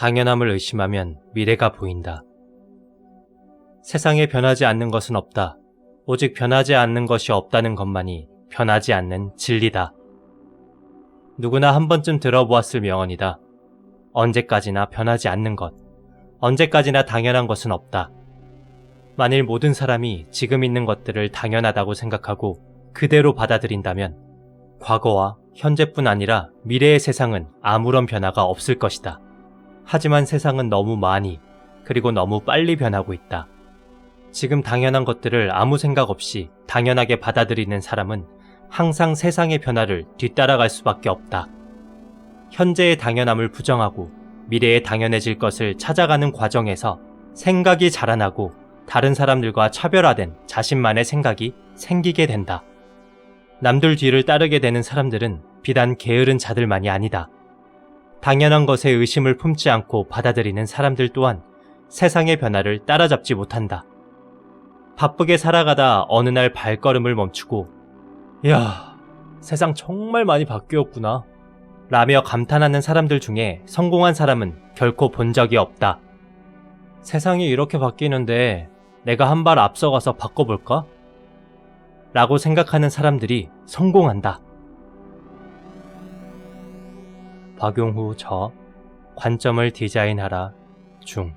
당연함을 의심하면 미래가 보인다. 세상에 변하지 않는 것은 없다. 오직 변하지 않는 것이 없다는 것만이 변하지 않는 진리다. 누구나 한 번쯤 들어보았을 명언이다. 언제까지나 변하지 않는 것, 언제까지나 당연한 것은 없다. 만일 모든 사람이 지금 있는 것들을 당연하다고 생각하고 그대로 받아들인다면 과거와 현재뿐 아니라 미래의 세상은 아무런 변화가 없을 것이다. 하지만 세상은 너무 많이 그리고 너무 빨리 변하고 있다. 지금 당연한 것들을 아무 생각 없이 당연하게 받아들이는 사람은 항상 세상의 변화를 뒤따라갈 수밖에 없다. 현재의 당연함을 부정하고 미래에 당연해질 것을 찾아가는 과정에서 생각이 자라나고 다른 사람들과 차별화된 자신만의 생각이 생기게 된다. 남들 뒤를 따르게 되는 사람들은 비단 게으른 자들만이 아니다. 당연한 것에 의심을 품지 않고 받아들이는 사람들 또한 세상의 변화를 따라잡지 못한다. 바쁘게 살아가다 어느 날 발걸음을 멈추고, 야, 세상 정말 많이 바뀌었구나. 라며 감탄하는 사람들 중에 성공한 사람은 결코 본 적이 없다. 세상이 이렇게 바뀌는데 내가 한 발 앞서가서 바꿔볼까? 라고 생각하는 사람들이 성공한다. 박용후 저 관점을 디자인하라 중